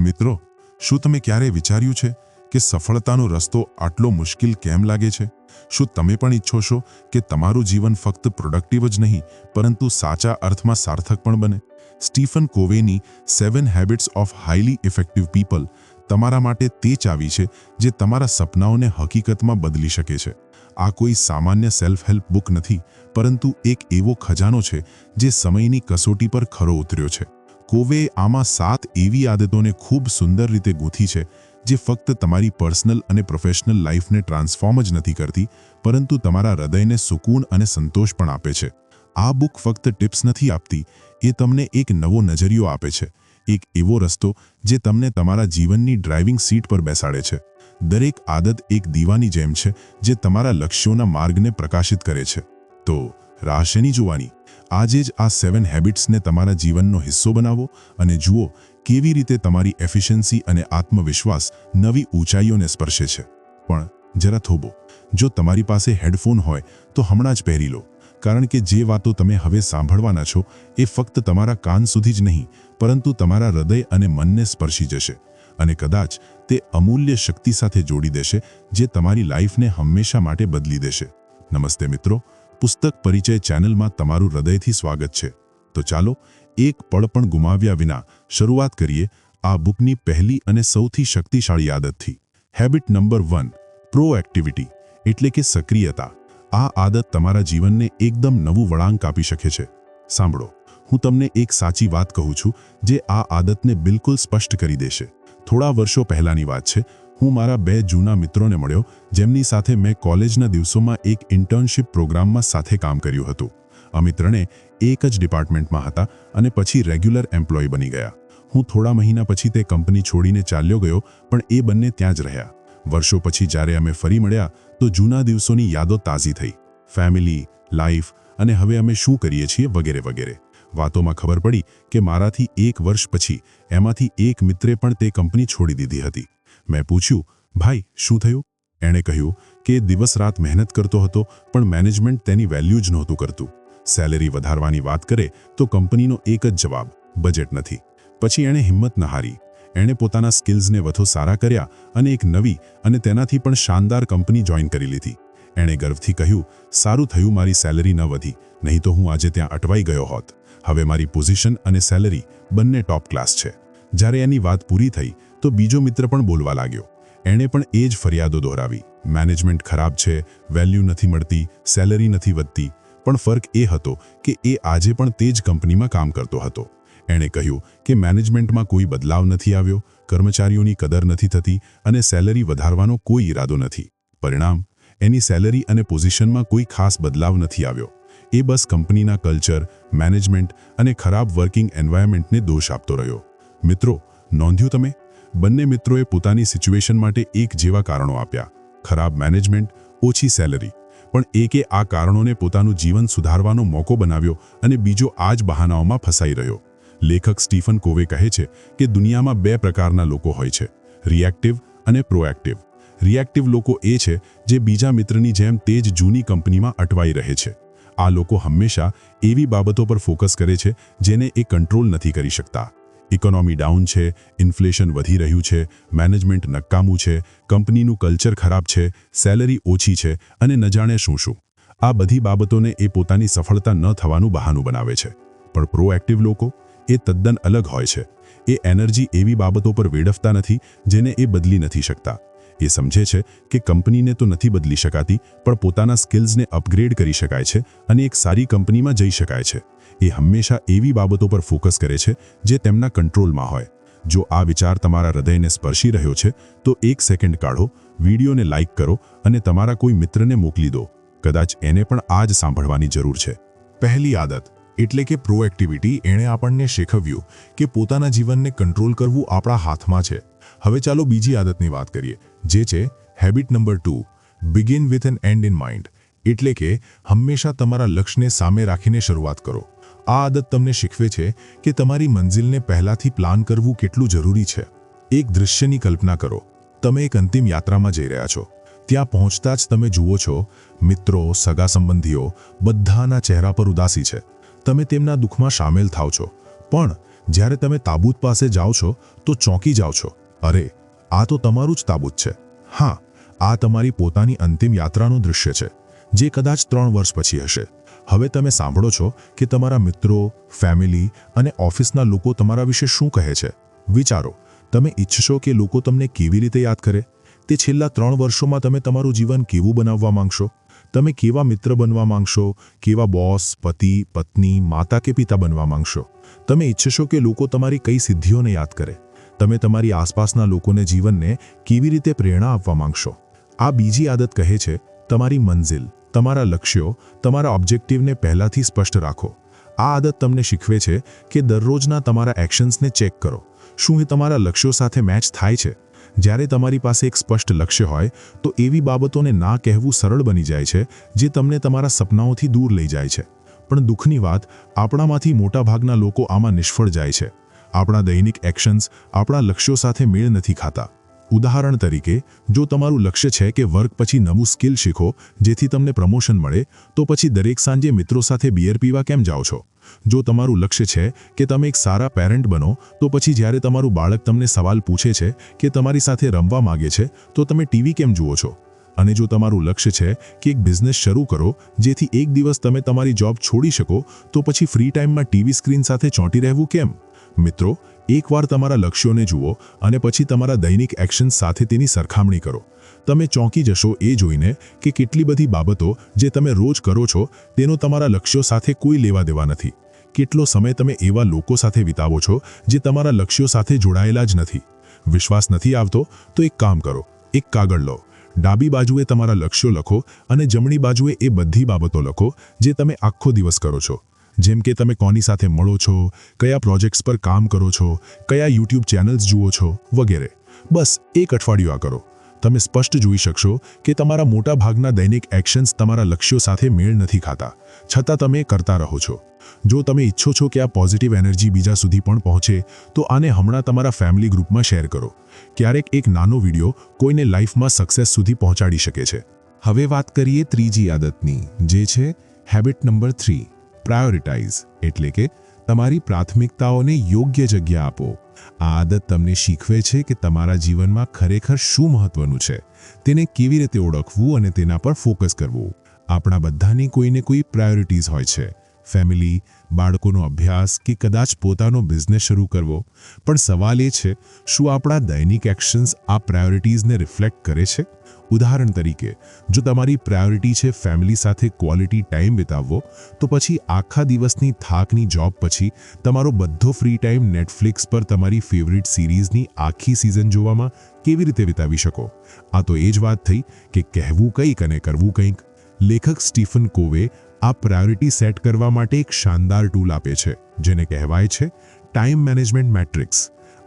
મિત્રો, શું તમે ક્યારેય વિચાર્યું છે કે સફળતાનો રસ્તો આટલો મુશ્કેલ કેમ લાગે છે? શું તમે પણ ઈચ્છો છો કે તમારું જીવન ફક્ત પ્રોડક્ટિવ જ નહીં, પરંતુ સાચા અર્થમાં સાર્થક પણ બને? Stephen કોવેની seven habits of highly effective people તમારા માટે તે ચાવી છે જે તમારા સપનાઓને હકીકતમાં બદલી શકે છે. આ કોઈ સામાન્ય સેલ્ફ હેલ્પ બુક નથી, પરંતુ એક એવો ખજાનો છે જે સમયની કસોટી પર ખરો ઉતર્યો છે. કોવે આમાં સાત એવી આદતોને ખૂબ સુંદર રીતે ગૂંથી છે, જે ફક્ત તમારી પર્સનલ અને પ્રોફેશનલ લાઈફને ટ્રાન્સફોર્મ જ નથી કરતી, પરંતુ તમારા હૃદયને સુકૂન અને સંતોષ પણ આપે છે. આ બુક ફક્ત ટિપ્સ નથી આપતી, એ તમને એક નવો નજરિયો આપે છે, એક એવો રસ્તો જે તમને તમારા જીવનની ડ્રાઇવિંગ સીટ પર બેસાડે છે. દરેક આદત એક દીવાની જેમ છે, જે તમારા લક્ષ્યોના માર્ગને પ્રકાશિત કરે છે. તો રાશેની જોવાની આજે જ આ સેવન હેબિટ્સને તમારા જીવનનો હિસ્સો બનાવો અને જુઓ કેવી રીતે તમારી એફિશિયન્સી અને આત્મવિશ્વાસ નવી ઊંચાઈઓને સ્પર્શે છે. પણ જરા થોબો, જો તમારી પાસે હેડફોન હોય તો હમણાં જ પહેરી લો, કારણ કે જે વાતો તમે હવે સાંભળવાના છો એ ફક્ત તમારા કાન સુધી જ નહીં, પરંતુ તમારા હૃદય અને મનને સ્પર્શી જશે અને કદાચ તે અમૂલ્ય શક્તિ સાથે જોડી દેશે જે તમારી લાઈફને હંમેશા માટે બદલી દેશે. નમસ્તે મિત્રો પુસ્તક પરિચય ચેનલમાં તમારું હૃદયથી સ્વાગત છે. તો ચાલો, એક પળ પણ ગુમાવ્યા વિના શરૂઆત કરીએ આ બુકની પહેલી અને સૌથી શક્તિશાળી આદતથી. હેબિટ નંબર વન પ્રોએક્ટિવિટી એટલે કે સક્રિયતા. આ આદત તમારા જીવનને એકદમ નવું વળાંક આપી શકે છે. સાંભળો, હું તમને એક સાચી વાત કહું છું જે આ આદતને બિલકુલ સ્પષ્ટ કરી દેશે. થોડા વર્ષો પહેલાની વાત છે હું મારા બે જૂના મિત્રોને મળ્યો, જેમની સાથે મેં કોલેજના દિવસોમાં એક ઇન્ટર્નશિપ પ્રોગ્રામમાં સાથે કામ કર્યું હતું. અમે ત્રણે એક જ ડિપાર્ટમેન્ટમાં હતા અને પછી રેગ્યુલર એમ્પ્લોય બની ગયા. હું થોડા મહિના પછી તે કંપની છોડીને ચાલ્યો ગયો, પણ એ બંને ત્યાં જ રહ્યા. વર્ષો પછી જ્યારે અમે ફરી મળ્યા, તો જૂના દિવસોની યાદો તાજી થઈ. ફેમિલી, લાઈફ અને હવે અમે શું કરીએ છીએ વગેરે વગેરે. વાતોમાં ખબર પડી કે મારાથી એક વર્ષ પછી એમાંથી એક મિત્રે પણ તે કંપની છોડી દીધી હતી. મેં પૂછ્યું, ભાઈ, શું થયું? એણે કહ્યું કે દિવસ રાત મહેનત કરતો હતો, પણ મેનેજમેન્ટ તેની વેલ્યુ જ નહોતું કરતું. સેલેરી વધારવાની વાત કરે તો કંપનીનો એક જ જવાબ, બજેટ નથી. પછી એણે હિંમત ન હારી એણે પોતાના સ્કિલ્સને વધુ સારા કર્યા અને એક નવી અને તેનાથી પણ શાનદાર કંપની જોઈન કરી લીધી. એણે ગર્વથી કહ્યું, સારું થયું મારી સેલરી ન વધી, નહીં તો હું આજે ત્યાં અટવાઈ ગયો હોત. હવે મારી પોઝિશન અને સેલરી બંને ટોપ ક્લાસ છે. જ્યારે એની વાત પૂરી થઈ તો બીજો મિત્ર પણ બોલવા લાગ્યો. એણે પણ એ જ ફરિયાદો દોહરાવી. મેનેજમેન્ટ ખરાબ છે વેલ્યુ નથી મળતી સેલરી નથી વધતી. પણ ફર્ક એ હતો કે એ આજે પણ તે જ કંપનીમાં કામ કરતો હતો. એણે કહ્યું કે મેનેજમેન્ટમાં કોઈ બદલાવ નથી આવ્યો, કર્મચારીઓની કદર નથી થતી અને સેલરી વધારવાનો કોઈ ઈરાદો નથી. પરિણામ, એની સેલરી અને પોઝિશનમાં કોઈ ખાસ બદલાવ નથી આવ્યો. એ બસ કંપનીના કલ્ચર મેનેજમેન્ટ અને ખરાબ વર્કિંગ એન્વાયરમેન્ટને દોષ આપતો રહ્યો. મિત્રો, નોંધ્યું તમે? બંને મિત્રોએ પોતાની સિચ્યુએશન માટે એક જેવા કારણો આપ્યા. ખરાબ મેનેજમેન્ટ, ઓછી સેલરી. પણ એકે આ કારણોને પોતાનું જીવન સુધારવાનો મોકો બનાવ્યો અને બીજો આ જ બહાનાઓમાં ફસાઈ રહ્યો. લેખક સ્ટીફન કોવે કહે છે કે દુનિયામાં બે પ્રકારના લોકો હોય છે, રિએક્ટિવ અને પ્રોએક્ટિવ. રિએક્ટિવ લોકો એ છે જે બીજા મિત્રની જેમ તે જ જૂની કંપનીમાં અટવાઈ રહે છે. આ લોકો હંમેશા એવી બાબતો પર ફોકસ કરે છે જેને એ કંટ્રોલ નથી કરી શકતા. ઇકોનોમી ડાઉન છે ઇન્ફ્લેશન વધી રહ્યું છે મેનેજમેન્ટ નકામું છે કંપનીનું કલ્ચર ખરાબ છે સેલરી ઓછી છે અને ન જાણે શું શું. આ બધી બાબતોને એ પોતાની સફળતા ન થવાનું બહાનું બનાવે છે. પણ પ્રોએક્ટિવ લોકો એ તદ્દન અલગ હોય છે. એ એનર્જી એવી બાબતો પર વેડફતા નથી, જેને એ બદલી નથી શકતા. એ સમજે છે કે કંપનીને તો નથી બદલી શકાતી, પણ પોતાના સ્કિલ્સને અપગ્રેડ કરી શકાય છે અને એક સારી કંપનીમાં જઈ શકાય છે. એ હંમેશા એવી બાબતો પર ફોકસ કરે છે જે તેમના કંટ્રોલમાં હોય. જો આ વિચાર તમારા હૃદયને સ્પર્શી રહ્યો છે, તો એક સેકન્ડ કાઢો, વિડીયોને લાઇક કરો અને તમારા કોઈ મિત્રને મોકલી દો. કદાચ એને પણ આ જ સાંભળવાની જરૂર છે. પહેલી આદત, એટલે કે પ્રોએક્ટિવિટી, એણે આપણને શીખવ્યું કે પોતાના જીવનને કંટ્રોલ કરવું આપણા હાથમાં છે. હવે ચાલો બીજી આદતની વાત કરીએ, જે છે habit number two, begin with an end in mind. એટલે કે હંમેશા તમારા લક્ષ્યને સામે રાખીને શરૂઆત કરો. આ આદત તમને શીખવે છે કે તમારી મંજિલને પહેલાંથી પ્લાન કરવું કેટલું જરૂરી છે. એક દૃશ્યની કલ્પના કરો. તમે એક અંતિમ યાત્રામાં જઈ રહ્યા છો. ત્યાં પહોંચતા જ તમે જુઓ છો, મિત્રો, સગા સંબંધીઓ, બધાના ચહેરા પર ઉદાસી છે. તમે તેમના દુઃખમાં સામેલ થાવ છો. પણ જ્યારે તમે તાબૂત પાસે જાઓ છો, તો ચોંકી જાઓ છો. અરે, આ તો તમારું જ તાબૂત છે. હા, આ તમારી પોતાની અંતિમ યાત્રાનું દૃશ્ય છે, જે કદાચ ત્રણ વર્ષ પછી હશે. હવે તમે સાંભળો છો કે તમારા મિત્રો, ફેમિલી અને ઓફિસના લોકો તમારા વિશે શું કહે છે. વિચારો, તમે ઈચ્છશો કે લોકો તમને કેવી રીતે યાદ કરે? તે છેલ્લા ત્રણ વર્ષોમાં તમે તમારું જીવન કેવું બનાવવા માંગશો? તમે કેવા મિત્ર બનવા માંગશો? કેવા બોસ, પતિ, પત્ની, માતા કે પિતા બનવા માંગશો? તમે ઈચ્છશો કે લોકો તમારી કઈ સિદ્ધિઓને યાદ કરે? તમે તમારી આસપાસના લોકોને જીવનને કેવી રીતે પ્રેરણા આપવા માંગશો? આ બીજી આદત કહે છે તમારી મંઝિલ. તમારા લક્ષ્યો, તમારા ઓબ્જેક્ટિવને પહેલાથી સ્પષ્ટ રાખો. આ આદત તમને શીખવે છે કે દરરોજના તમારા એક્શન્સને ચેક કરો. શું એ તમારા લક્ષ્યો સાથે મેચ થાય છે? જ્યારે તમારી પાસે એક સ્પષ્ટ લક્ષ્ય હોય, તો એવી બાબતોને ના કહેવું સરળ બની જાય છે, જે તમને તમારા સપનાઓથી દૂર લઈ જાય છે. પણ દુઃખની વાત, આપણામાંથી મોટાભાગના લોકો આમાં નિષ્ફળ જાય છે. આપણા દૈનિક એક્શન્સ આપણા લક્ષ્યો સાથે મેળ નથી ખાતા. ઉદાહરણ તરીકે, જો તમારું લક્ષ્ય છે કે વર્ક પછી નવું સ્કિલ શીખો, જેથી તમને પ્રમોશન મળે, તો પછી દરેક સાંજે મિત્રો સાથે બિયર પીવા કેમ જાઓ છો? જો તમારું લક્ષ્ય છે કે તમે એક સારા પેરેન્ટ બનો, તો પછી જ્યારે તમારું બાળક તમને સવાલ પૂછે છે કે તમારી સાથે રમવા માગે છે, તો તમે ટીવી કેમ જુઓ છો? અને જો તમારું લક્ષ્ય છે કે એક બિઝનેસ શરૂ કરો, જેથી એક દિવસ તમે તમારી જોબ છોડી શકો, તો પછી ફ્રી ટાઈમમાં ટીવી સ્ક્રીન સાથે ચોંટી રહેવું કેમ? મિત્રો એકવાર તમારા લક્ષ્યોને જુઓ અને પછી તમારા દૈનિક એક્શન સાથે તેની સરખામણી કરો. તમે ચોંકી જશો એ જોઈને કે કેટલી બધી બાબતો જે તમે રોજ કરો છો, તેનો તમારા લક્ષ્યો સાથે કોઈ લેવા દેવા નથી. કેટલો સમય તમે એવા લોકો સાથે વિતાવો છો, જે તમારા લક્ષ્યો સાથે જોડાયેલા જ નથી. વિશ્વાસ નથી આવતો, તો એક કામ કરો, એક કાગળ લો. ડાબી બાજુએ તમારા લક્ષ્યો લખો અને જમણી બાજુએ એ બધી બાબતો લખો, જે તમે આખો દિવસ કરો છો. જેમ કે તમે કોની સાથે મળો છો, કયા પ્રોજેક્ટ્સ પર કામ કરો છો, કયા યુટ્યુબ ચેનલ્સ જુઓ છો, વગેરે. બસ એક અઠવાડિયું આ કરો. તમે સ્પષ્ટ જોઈ શકશો કે તમારા મોટા ભાગના દૈનિક એક્શન્સ તમારા લક્ષ્યો સાથે મેળ નથી ખાતા. છતાં તમે કરતા રહો છો. જો તમે ઈચ્છો છો કે આ પોઝિટિવ એનર્જી બીજા સુધી પણ પહોંચે, તો આને હમણાં તમારા ફેમિલી ગ્રુપમાં શેર કરો. ક્યારેક એક નાનો વીડિયો કોઈને લાઈફમાં સક્સેસ સુધી પહોંચાડી શકે છે. હવે વાત કરીએ ત્રીજી આદતની, જે છે હેબિટ નંબર થ્રી પ્રાયોરિટાઇઝ એટલે કે તમારી પ્રાથમિકતાઓને યોગ્ય જગ્યા આપો. આ આદત તમને શીખવે છે કે તમારા જીવનમાં ખરેખર શું મહત્વનું છે. તેને કેવી રીતે ઓળખવું અને તેના પર ફોકસ કરવું. આપણા બધાની કોઈને કોઈ પ્રાયોરિટીઝ હોય છે. ફેમિલી બાળકોનો અભ્યાસ કે કદાચ પોતાનો બિઝનેસ શરૂ કરવો? પણ સવાલ એ છે, શું આપણા દૈનિક એક્શન્સ આ પ્રાયોરિટીઝને રિફ્લેક્ટ કરે છે? ઉદાહરણ તરીકે, જો તમારી પ્રાયોરિટી છે ફેમિલી સાથે ક્વોલિટી ટાઈમ વિતાવવો, તો પછી આખા દિવસની થાકની જોબ પછી તમારો બધો ફ્રી ટાઈમ નેટફ્લિક્સ પર તમારી ફેવરિટ સિરીઝની આખી સિઝન જોવામાં કેવી રીતે વિતાવી શકો? આ તો એ જ વાત થઈ કે કહેવું કંઈક અને કરવું કંઈક. લેખક સ્ટીફન કોવે આ પ્રાયોરિટી સેટ કરવા માટે એક શાનદાર ટૂલ આપે છે, જેને કહેવાય છે ટાઈમ મેનેજમેન્ટ મેટ્રિક્સ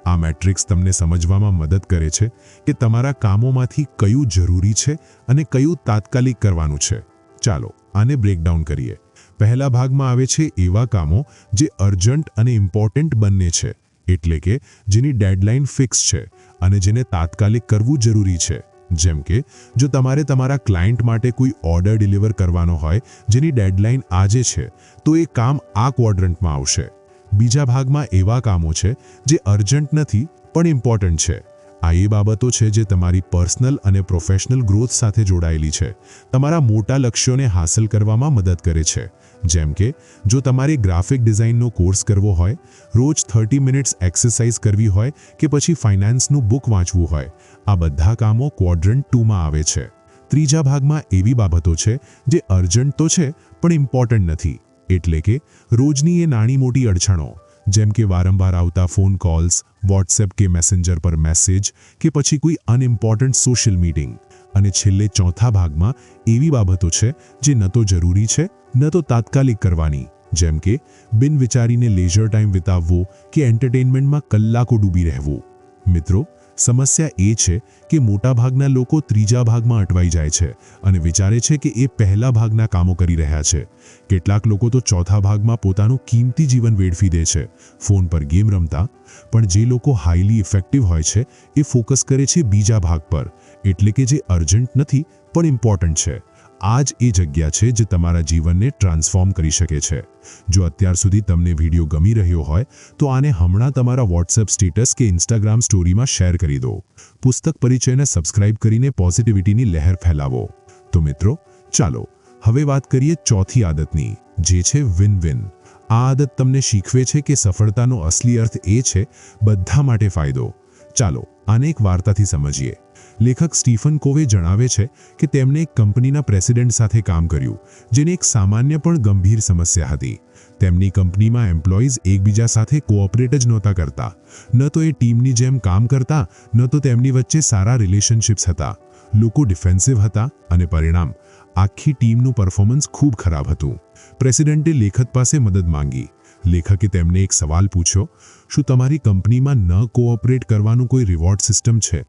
આ મેટ્રિક્સ તમને સમજવામાં મદદ કરે છે કે તમારા કામોમાંથી કયું જરૂરી છે અને કયું તાત્કાલિક કરવાનું છે. ચાલો, આને બ્રેકડાઉન કરીએ. પહેલા ભાગમાં આવે છે એવા કામો જે અર્જન્ટ અને ઇમ્પોર્ટન્ટ બંને છે, એટલે કે જેની ડેડલાઇન ફિક્સ છે અને જેને તાત્કાલિક કરવું જરૂરી છે. જેમ કે, જો તમારે તમારા ક્લાયન્ટ માટે કોઈ ઓર્ડર ડિલિવર કરવાનો હોય, જેની ડેડલાઇન આજે છે, તો એ કામ આ ક્વોડ્રન્ટમાં આવશે. બીજા ભાગમાં એવા કામો છે, જે અર્જન્ટ નથી, પણ ઇમ્પોર્ટન્ટ છે. આ એ બાબતો છે જે તમારી પર્સનલ અને પ્રોફેશનલ ગ્રોથ સાથે જોડાયેલી છે. તમારા મોટા લક્ષ્યોને હાંસલ કરવામાં મદદ કરે છે. જેમ કે, જો તમારે ગ્રાફિક ડિઝાઇનનો કોર્સ કરવો હોય, રોજ થર્ટી મિનિટ્સ એક્સરસાઇઝ કરવી હોય કે પછી ફાઇનાન્સનું બુક વાંચવું હોય, આ બધા કામો ક્વોડ્રન્ટ ટુમાં આવે છે. ત્રીજા ભાગમાં એવી બાબતો છે જે અર્જન્ટ તો છે, પણ ઇમ્પોર્ટન્ટ નથી. એટલે કે, રોજની એ નાની મોટી અડચણો, જેમ કે વારંવાર આવતા ફોન કોલ્સ, વોટ્સએપ કે મેસેન્જર પર મેસેજ, કે પછી કોઈ અનઇમ્પોર્ટન્ટ સોશિયલ મીટિંગ. અને છેલ્લે ચોથા ભાગમાં એવી બાબતો છે જે ન તો જરૂરી છે ન તો તાત્કાલિક કરવાની, જેમ કે બિન વિચારીને લેઝર ટાઈમ વિતાવવો કે એન્ટરટેનમેન્ટમાં કલાકો ડૂબી રહેવું. મિત્રો, સમસ્યા એ છે કે મોટાભાગના લોકો ત્રીજા ભાગમાં અટવાઈ જાય છે અને વિચારે છે કે એ પહેલા ભાગના કામો કરી રહ્યા છે. કેટલાક લોકો તો ચોથા ભાગમાં પોતાનું કિંમતી જીવન વેડફી દે છે, ફોન પર ગેમ રમતા. પણ જે લોકો હાઈલી ઇફેક્ટિવ હોય છે, એ ફોકસ કરે છે બીજા ભાગ પર, એટલે કે જે અર્જન્ટ નથી, પણ ઇમ્પોર્ટન્ટ છે. આ જ એ જગ્યા છે જે તમારા જીવનને ટ્રાન્સફોર્મ કરી શકે છે. જો અત્યાર સુધી તમને વીડિયો ગમી રહ્યો હોય, તો આને હમણાં તમારા વોટ્સએપ સ્ટેટસ કે ઇન્સ્ટાગ્રામ સ્ટોરીમાં શેર કરી દો. પુસ્તક પરિચયને સબસ્ક્રાઇબ કરીને પોઝિટિવિટીની લહેર ફેલાવો. તો મિત્રો, ચાલો, હવે વાત કરીએ ચોથી આદતની, જે છે વિન વિન આ આદત તમને શીખવે છે કે સફળતાનો અસલી અર્થ એ છે, બધા માટે ફાયદો. ચાલો, આને એક વાર્તાથી સમજીએ. લેખક સ્ટીફન કોવે જણાવે છે કે તેમણે એક કંપનીના પ્રેસિડેન્ટ સાથે કામ કર્યું, જેને એક સામાન્ય પણ ગંભીર સમસ્યા હતી. તેમની કંપનીમાં એમ્પ્લોઈઝ એકબીજા સાથે કોઓપરેટ જ નહોતા કરતા. ન તો એ ટીમની જેમ કામ કરતા, ન તો તેમની વચ્ચે સારા રિલેશનશિપ્સ હતા. લોકો ડિફેન્સિવ હતા અને પરિણામ, આખી ટીમનું પરફોર્મન્સ ખૂબ ખરાબ હતું. પ્રેસિડેન્ટે લેખક પાસે મદદ માંગી. લેખકે તેમને એક સવાલ પૂછ્યો, શું તમારી કંપનીમાં ન કોઓપરેટ કરવાનું કોઈ રિવોર્ડ સિસ્ટમ છે?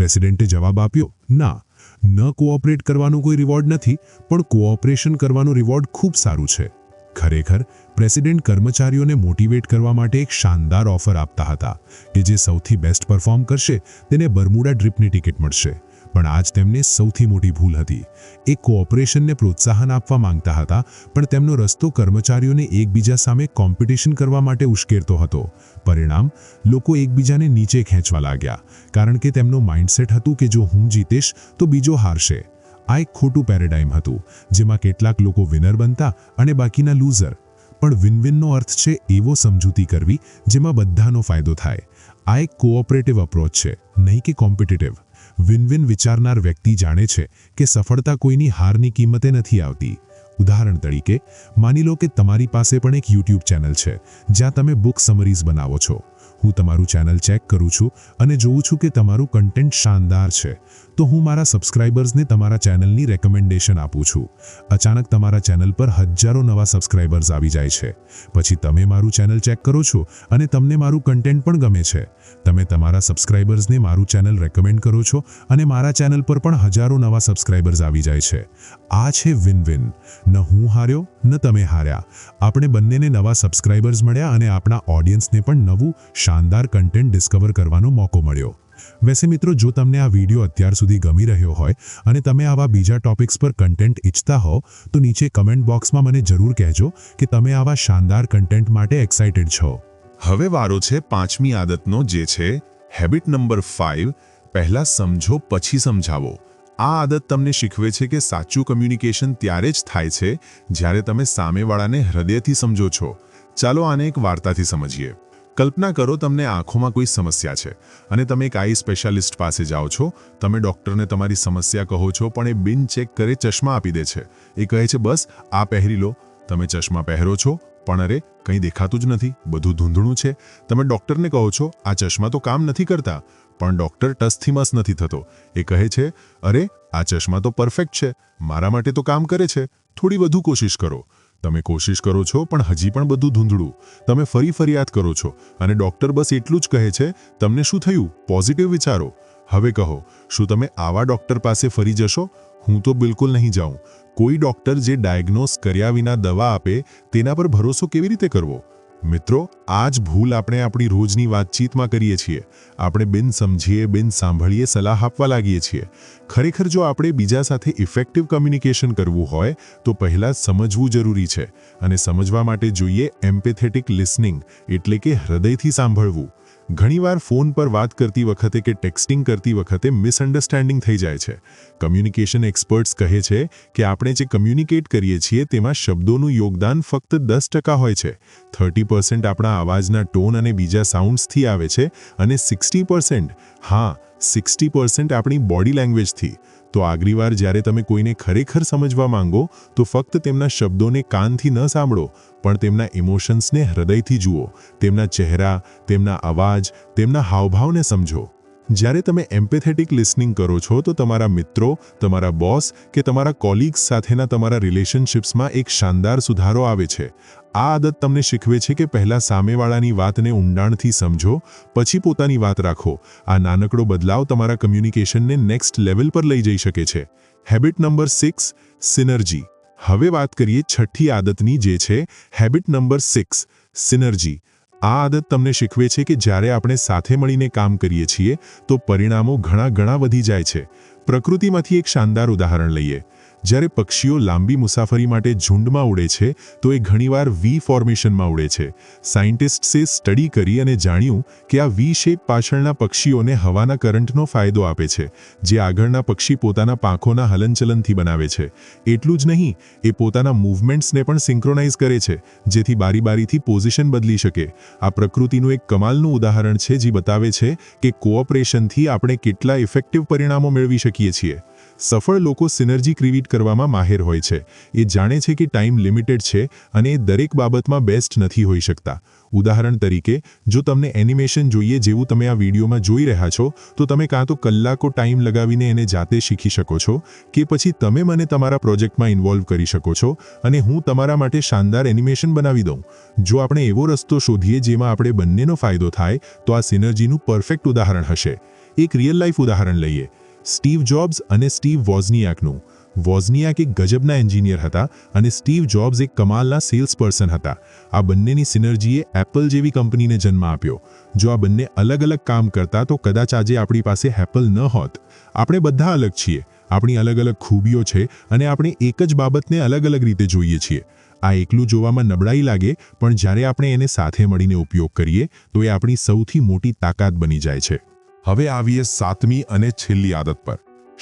પ્રેસિડેન્ટે જવાબ આપ્યો, ના, ન કોઓપરેટ કરવાનું કોઈ રિવોર્ડ નથી, પણ કોઓપરેશન કરવાનું રિવોર્ડ ખૂબ સારું છે. ખરેખર, પ્રેસિડેન્ટ કર્મચારીઓને મોટિવેટ કરવા માટે એક શાનદાર ઓફર આપતા હતા કે જે સૌથી બેસ્ટ પરફોર્મ કરશે, તેને બરમુડા ડ્રીપની ટિકિટ મળશે. પણ આજ તેમને સૌથી મોટી ભૂલ હતી. એ કોઓપરેશનને પ્રોત્સાહન આપવા માંગતા હતા, પણ તેમનો રસ્તો કર્મચારીઓને એકબીજા સામે કોમ્પિટિશન કરવા માટે ઉશ્કેરતો હતો. પરિણામ, લોકો એકબીજાને નીચે ખેંચવા લાગ્યા, કારણ કે તેમનો માઇન્ડસેટ હતું કે જો હું જીતીશ, તો બીજો હારશે. આ એક ખોટું પેરેડાઇમ હતું, જેમાં કેટલાક લોકો વિનર બનતા અને બાકીના લૂઝર. પણ વિન વિનનો અર્થ છે એવો સમજૂતી કરવી, જેમાં બધાનો ફાયદો થાય. આ એક કોઓપરેટિવ અપ્રોચ છે, નહીં કે કોમ્પિટિટિવ. વિન વિન વિચારનાર વ્યક્તિ જાણે છે કે સફળતા કોઈની હારની કિંમતે નથી આવતી. ઉદાહરણ તરીકે, માની લો કે તમારી પાસે પણ એક યુટ્યુબ ચેનલ છે, જ્યાં તમે બુક સમરીઝ બનાવો છો. હું તમારું ચેનલ ચેક કરું છું અને જોઉં છું કે તમારું કન્ટેન્ટ શાનદાર છે. તો હું મારા સબસ્ક્રાઇબર્સને તમારા ચેનલની રેકમેન્ડેશન આપું છું. અચાનક તમારા ચેનલ પર હજારો નવા સબસ્ક્રાઇબર્સ આવી જાય છે. પછી તમે મારું ચેનલ ચેક કરો છો અને તમને મારું કન્ટેન્ટ પણ ગમે છે. તમે તમારા સબસ્ક્રાઇબર્સને મારું ચેનલ રેકમેન્ડ કરો છો અને મારા ચેનલ પર પણ હજારો નવા સબસ્ક્રાઇબર્સ આવી જાય છે. આ છે વિન વિન ન હું હાર્યો, ન તમે હાર્યા. આપણે બંનેને નવા સબસ્ક્રાઇબર્સ મળ્યા અને આપણા ઓડિયન્સને પણ નવું, શાનદાર કન્ટેન્ટ ડિસ્કવર કરવાનો મોકો મળ્યો. વેસે મિત્રો, જો તમને આ વીડિયો અત્યાર સુધી ગમી રહ્યો હોય અને તમે આવા બીજા ટોપિક્સ પર કન્ટેન્ટ ઈચ્છતા હો, તો નીચે કમેન્ટ બોક્સમાં મને જરૂર કહેજો કે તમે આવા શાનદાર કન્ટેન્ટ માટે એક્સાઇટેડ છો. હવે વારો છે પાંચમી આદતનો, જે છે હેબિટ નંબર ફાઇવ પહેલા સમજો, પછી સમજાવો. આ આદત તમને શીખવે છે કે સાચું કમ્યુનિકેશન ત્યારે જ થાય છે જ્યારે તમે સામેવાળાને હૃદયથી સમજો છો. ચાલો આને એક વાર્તાથી સમજીએ. કલ્પના કરો તમને આંખોમાં કોઈ સમસ્યા છે અને તમે એક આઈ સ્પેશિયાલિસ્ટ પાસે જાઓ છો. તમે ડૉક્ટરને તમારી સમસ્યા કહો છો, પણ એ બિન ચેક કરે ચશ્મા આપી દે છે. એ કહે છે, બસ, આ પહેરી લો. તમે ચશ્મા પહેરો છો પણ અરે, કંઈ દેખાતું જ નથી. બધું ધૂંધળું છે. તમે ડૉક્ટરને કહો છો, આ ચશ્મા તો કામ નથી કરતા. પણ ડૉક્ટર ટસથી મસ નથી થતો. એ કહે છે, અરે, આ ચશ્મા તો પરફેક્ટ છે. મારા માટે તો કામ કરે છે. થોડી વધુ કોશિશ કરો. તમે કોશિશ કરો છો, પણ હજી પણ બધું ધૂંધળું. તમે ફરી ફરિયાદ કરો છો. અને ડૉક્ટર બસ એટલું જ કહે છે, તમને શું થયું? પોઝિટિવ વિચારો. હવે કહો, શું તમે આવા ડૉક્ટર પાસે ફરી જશો? હું તો બિલકુલ નહીં જાઉં. કોઈ ડૉક્ટર જે ડાયગ્નોસ કર્યા વિના દવા આપે તેના પર ભરોસો કેવી રીતે કરવો? મિત્રો આ જ ભૂલ આપણે આપણી રોજની વાતચીતમાં કરીએ છીએ. આપણે બિન સમજીએ, બિન સાંભળીએ, સલાહ આપવા લાગીએ છીએ. ખરેખર જો આપણે બીજા સાથે ઇફેક્ટિવ કમ્યુનિકેશન કરવું હોય, તો પહેલાં સમજવું જરૂરી છે. અને સમજવા માટે જોઈએ એમ્પેથેટિક લિસનિંગ એટલે કે હૃદયથી સાંભળવું. ઘણીવાર ફોન પર વાત કરતી વખતે કે ટેક્સ્ટિંગ કરતી વખતે મિસઅન્ડરસ્ટેન્ડિંગ થઈ જાય છે. કમ્યુનિકેશન એક્સપર્ટ્સ કહે છે કે આપણે જે કમ્યુનિકેટ કરીએ છીએ તેમાં શબ્દોનું યોગદાન ફક્ત દસ ટકા હોય છે. થર્ટી પર્સન્ટ આપણા અવાજના ટોન અને બીજા સાઉન્ડ્સથી આવે છે અને સિક્સટી પર્સન્ટ, હા, સિક્સટી પર્સન્ટ આપણી બોડી લેંગ્વેજથી. તો આગલી વાર જ્યારે તમે કોઈને ખરેખર સમજવા માંગો, તો ફક્ત તેમના શબ્દોને કાનથી ન સાંભળો, પણ તેમના ઇમોશન્સને હૃદયથી જુઓ. તેમના ચહેરા, તેમના અવાજ, તેમના હાવભાવને સમજો. જ્યારે તમે એમ્પેથેટિક લિસનિંગ કરો છો, તો તમારા મિત્રો, તમારા બોસ કે તમારા કોલિગ્સ સાથેના તમારા રિલેશનશિપ્સમાં એક શાનદાર સુધારો આવે છે. આ આદત તમને શીખવે છે કે પહેલાં સામેવાળાની વાતને ઊંડાણથી સમજો, પછી પોતાની વાત રાખો. આ નાનકડો બદલાવ તમારા કમ્યુનિકેશનને નેક્સ્ટ લેવલ પર લઈ જઈ શકે છે. હેબિટ નંબર સિક્સ સિનર્જી હવે વાત કરીએ છઠ્ઠી આદતની, જે છે હેબિટ નંબર સિક્સ સિનર્જી આ આદત તમને શીખવે છે કે જ્યારે આપણે સાથે મળીને કામ કરીએ છીએ, તો પરિણામો ઘણા ઘણા વધી જાય છે. પ્રકૃતિમાંથી એક શાનદાર ઉદાહરણ લઈએ. જ્યારે પક્ષીઓ લાંબી મુસાફરી માટે ઝુંડમાં ઉડે છે, તો એ ઘણીવાર વી ફોર્મેશનમાં ઉડે છે. સાયન્ટિસ્ટ્સે સ્ટડી કરી અને જાણ્યું કે આ વી શેપ પાછળના પક્ષીઓને હવાના કરંટનો ફાયદો આપે છે, જે આગળના પક્ષી પોતાના પાંખોના હલનચલનથી બનાવે છે. એટલું જ નહીં, એ પોતાના મૂવમેન્ટ્સને પણ સિંક્રોનાઇઝ કરે છે, જેથી બારી બારીથી પોઝિશન બદલી શકે. આ પ્રકૃતિનું એક કમાલનું ઉદાહરણ છે, જે બતાવે છે કે કોઓપરેશનથી આપણે કેટલા ઇફેક્ટિવ પરિણામો મેળવી શકીએ છીએ. સફળ લોકો સિનર્જી ક્રિએટ કરવામાં માહેર હોય છે. એ જાણે છે કે ટાઈમ લિમિટેડ છે અને એ દરેક બાબતમાં બેસ્ટ નથી હોઈ શકતા. ઉદાહરણ તરીકે, જો તમને એનિમેશન જોઈએ જેવું તમે આ વિડીયોમાં જોઈ રહ્યા છો, તો તમે કાં તો કલાકો ટાઈમ લગાવીને એને જાતે શીખી શકો છો કે પછી તમે મને તમારા પ્રોજેક્ટમાં ઇન્વોલ્વ કરી શકો છો અને હું તમારા માટે શાનદાર એનિમેશન બનાવી દઉં. જો આપણે એવો રસ્તો શોધીએ જેમાં આપણે બંનેનો ફાયદો થાય, તો આ સિનર્જીનું પરફેક્ટ ઉદાહરણ હશે. એક રિયલ લાઈફ ઉદાહરણ લઈએ. સ્ટીવ જોબ્સ અને સ્ટીવ વોઝનિયાકનું. વોઝનિયાક એક ગજબના એન્જિનિયર હતા અને સ્ટીવ જોબ્સ એક કમાલના સેલ્સ પર્સન હતા. આ બંનેની સિનર્જીએ એપલ જેવી કંપનીને જન્મ આપ્યો. જો આ બંને અલગ અલગ કામ કરતા તો કદાચ આજે આપણી પાસે એપલ ન હોત. આપણે બધા અલગ છીએ. આપણી અલગ અલગ ખૂબીઓ છે અને આપણે એક જ બાબતને અલગ અલગ રીતે જોઈએ છીએ. આ એકલું જોવામાં નબળાઈ લાગે, પણ જ્યારે આપણે એને સાથે મળીને ઉપયોગ કરીએ, તો એ આપણી સૌથી મોટી તાકાત બની જાય છે. હવે આવીએ સાતમી અને છેલ્લી આદત પર.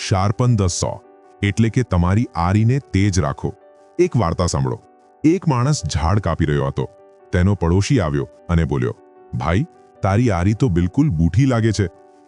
શાર્પન ધ સો, એટલે કે તમારી આરીને તેજ રાખો. એક વાર્તા સાંભળો. એક માણસ ઝાડ કાપી રહ્યો હતો. તેનો પડોશી આવ્યો અને બોલ્યો, ભાઈ, તારી આરી તો બિલકુલ બૂઠી લાગે છે.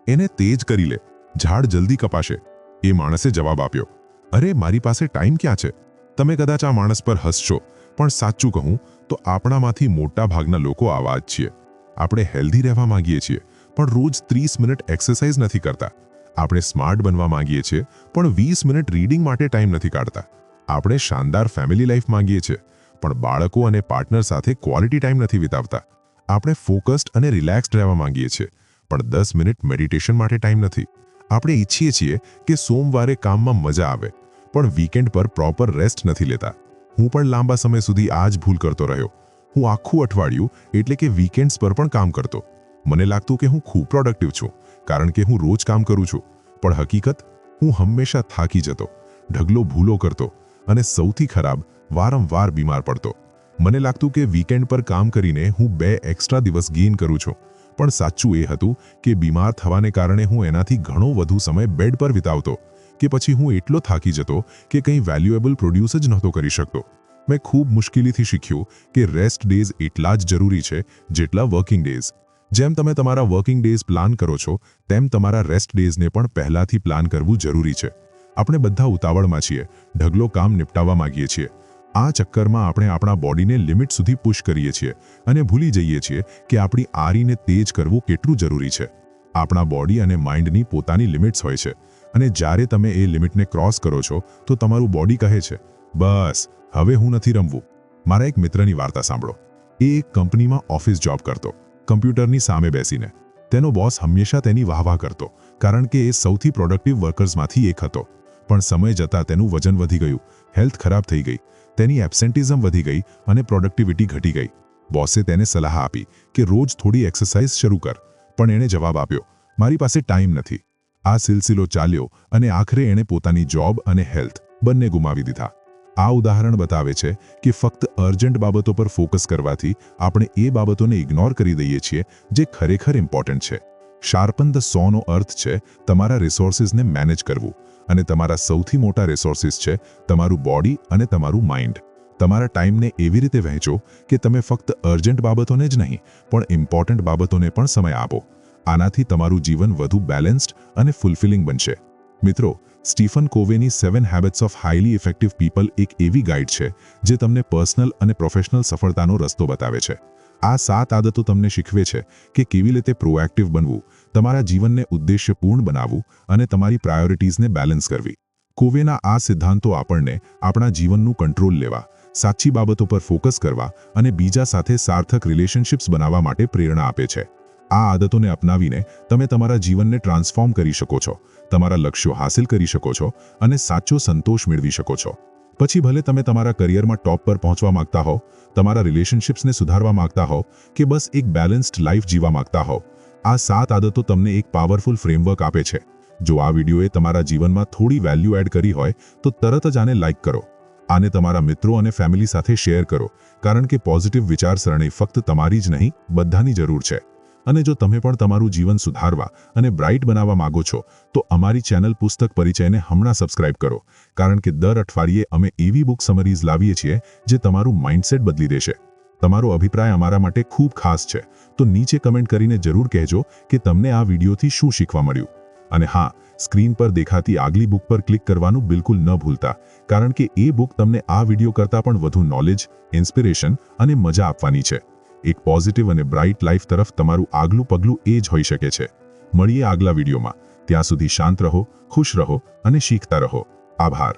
એને તેજ કરી લે. ઝાડ જલ્દી કપાશે. એ માણસે જવાબ આપ્યો, અરે, મારી પાસે ટાઈમ ક્યાં છે? તમે કદાચ આ માણસ પર હસશો. પણ સાચું કહું તો આપણામાંથી મોટા ભાગના લોકો આવા જ છીએ. આપણે હેલ્ધી રહેવા માંગીએ છીએ. પણ રોજ ત્રીસ મિનિટ એક્સરસાઇઝ નથી કરતા. આપણે સ્માર્ટ બનવા માંગીએ છીએ, પણ વીસ મિનિટ રીડિંગ માટે ટાઈમ નથી કાઢતા. આપણે શાનદાર ફેમિલી લાઈફ માંગીએ છીએ, પણ બાળકો અને પાર્ટનર સાથે ક્વોલિટી ટાઈમ નથી વિતાવતા. આપણે ફોકસ્ડ અને રિલેક્સ્ડ રહેવા માંગીએ છીએ, પણ દસ મિનિટ મેડિટેશન માટે ટાઈમ નથી. આપણે ઈચ્છીએ છીએ કે સોમવારે કામમાં મજા આવે, પણ વીકેન્ડ પર પ્રોપર રેસ્ટ નથી લેતા. હું પણ લાંબા સમય સુધી આ જ ભૂલ કરતો રહ્યો. હું આખું અઠવાડિયું, એટલે કે વીકેન્ડ્સ પર પણ કામ કરતો. મને લાગતું કે હું ખૂબ પ્રોડક્ટિવ છું, કારણ કે હું રોજ કામ કરું છું. પણ હકીકત, હું હંમેશા થાકી જતો, ઢગલો ભૂલો કરતો અને સૌથી ખરાબ, વારંવાર બીમાર પડતો. મને લાગતું કે વીકેન્ડ પર કામ કરીને હું બે એક્સ્ટ્રા દિવસ ગેઇન કરું છું. પણ સાચું એ હતું કે બીમાર થવાને કારણે હું એનાથી ઘણો વધુ સમય બેડ પર વિતાવતો કે પછી હું એટલો થાકી જતો કે કંઈ વેલ્યુએબલ પ્રોડ્યુસ જ નહોતો કરી શકતો. મેં ખૂબ મુશ્કેલીથી શીખ્યું કે રેસ્ટ ડેઝ એટલા જ જરૂરી છે જેટલા વર્કિંગ ડેઝ જેમ તમે તમારા વર્કિંગ ડેઝ પ્લાન કરો છો, તેમ તમારા રેસ્ટ ડેઝને પણ પહેલાથી પ્લાન કરવું જરૂરી છે. આપણે બધા ઉતાવળમાં છીએ, ઢગલો કામ નિપટાવવા માંગીએ છીએ. આ ચક્કરમાં આપણે આપણા બોડીને લિમિટ સુધી પુશ કરીએ છીએ અને ભૂલી જઈએ છીએ કે આપણી આરીને તેજ કરવું કેટલું જરૂરી છે. આપણા બોડી અને માઇન્ડની પોતાની લિમિટ્સ હોય છે અને જ્યારે તમે એ લિમિટને ક્રોસ કરો છો, તો તમારું બોડી કહે છે, બસ, હવે હું નથી રમવું. મારા એક મિત્રની વાર્તા સાંભળો. એ એક કંપનીમાં ઓફિસ જોબ કરતો. કમ્પ્યુટરની સામે બેસીને. તેનો બોસ હંમેશા તેની વાહવાહ કરતો, કારણ કે એ સૌથી પ્રોડક્ટિવ વર્કર્સમાંથી એક હતો. પણ સમય જતાં તેનું વજન વધી ગયું હેલ્થ ખરાબ થઈ ગઈ, તેની એબ્સેન્ટિઝમ વધી ગઈ અને પ્રોડક્ટિવિટી ઘટી ગઈ. બોસે તેને સલાહ આપી કે રોજ થોડી એક્સરસાઇઝ શરૂ કર, પણ એણે જવાબ આપ્યો, મારી પાસે ટાઈમ નથી. આ સિલસિલો ચાલ્યો અને આખરે એણે પોતાની જોબ અને હેલ્થ બંને ગુમાવી દીધા. આ ઉદાહરણ બતાવે છે કે ફક્ત અર્જન્ટ બાબતો પર ફોકસ કરવાથી આપણે એ બાબતોને ઇગ્નોર કરી દઈએ છીએ જે ખરેખર ઇમ્પોર્ટન્ટ છે. શાર્પન ધ સોનો અર્થ છે તમારા રિસોર્સિસને મેનેજ કરવું અને તમારા સૌથી મોટા રિસોર્સિસ છે તમારું બોડી અને તમારું માઇન્ડ તમારા ટાઈમને એવી રીતે વહેંચો કે તમે ફક્ત અર્જન્ટ બાબતોને જ નહીં, પણ ઇમ્પોર્ટન્ટ બાબતોને પણ સમય આપો. આનાથી તમારું જીવન વધુ બેલેન્સ્ડ અને ફુલફિલિંગ બનશે. મિત્રો, Stephen કોવેની seven habits of highly effective people એક એવી ગાઈડ છે, જે તમને પર્સનલ અને પ્રોફેશનલ સફળતાનો રસ્તો બતાવે છે. આ સાત આદતો તમને શીખવે છે કે કેવી રીતે પ્રોએક્ટિવ બનવું, તમારા જીવનને ઉદ્દેશ્યપૂર્ણ બનાવવું અને તમારી પ્રાયોરિટીઝને બેલેન્સ કરવી. કોવેના આ સિદ્ધાંતો આપણને આપણા જીવનનું કંટ્રોલ લેવા, સાચી બાબતો પર ફોકસ કરવા અને બીજા સાથે સાર્થક રિલેશનશિપ્સ બનાવવા માટે પ્રેરણા આપે છે. આ આદતોને અપનાવીને તમે તમારા જીવનને ટ્રાન્સફોર્મ કરી શકો છો. તમારા લક્ષ્યો હાંસિલ કરી શકો છો અને સાચો સંતોષ મેળવી શકો છો. પછી ભલે તમે તમારા કરિયરમાં ટોપ પર પહોંચવા માંગતા હો તમારા રિલેશનશિપ્સને સુધારવા માંગતા હો કે બસ એક બેલેન્સ્ડ લાઈફ જીવા માંગતા હો આ સાત આદતો તમને એક પાવરફુલ ફ્રેમવર્ક આપે છે. જો આ વિડીયોએ તમારા જીવનમાં થોડી વેલ્યુ એડ કરી હોય, તો તરત જ આને લાઈક કરો. આને તમારા મિત્રો અને ફેમિલી સાથે શેર કરો, કારણ કે પોઝિટિવ વિચારસરણી ફક્ત તમારી જ નહીં, બધાની જરૂર છે. અને જો તમે પણ તમારું જીવન સુધારવા અને બ્રાઇટ બનાવવા માંગો છો, તો અમારી ચેનલ પુસ્તક પરિચયને હમણાં સબસ્ક્રાઇબ કરો. કારણ કે દર અઠવાડિયે અમે એવી બુક સમરીઝ લાવીએ છીએ જે તમારું માઇન્ડસેટ બદલી દેશે. તમારો અભિપ્રાય અમારા માટે ખૂબ ખાસ છે. તો નીચે કમેન્ટ કરીને જરૂર કહેજો કે તમને આ વિડીયોથી શું શીખવા મળ્યું. અને હા, સ્ક્રીન પર દેખાતી આગલી બુક પર ક્લિક કરવાનું બિલકુલ ન ભૂલતા. કારણ કે એ બુક તમને આ વીડિયો કરતાં પણ વધુ નોલેજ, ઇન્સ્પિરેશન અને મજા આપવાની છે. એક પોઝિટિવ અને બ્રાઇટ લાઈફ તરફ તમારું આગલું પગલું એ જ હોઈ શકે છે. મળીએ આગલા વિડીયોમાં. ત્યાં સુધી શાંત રહો, ખુશ રહો અને શીખતા રહો. આભાર.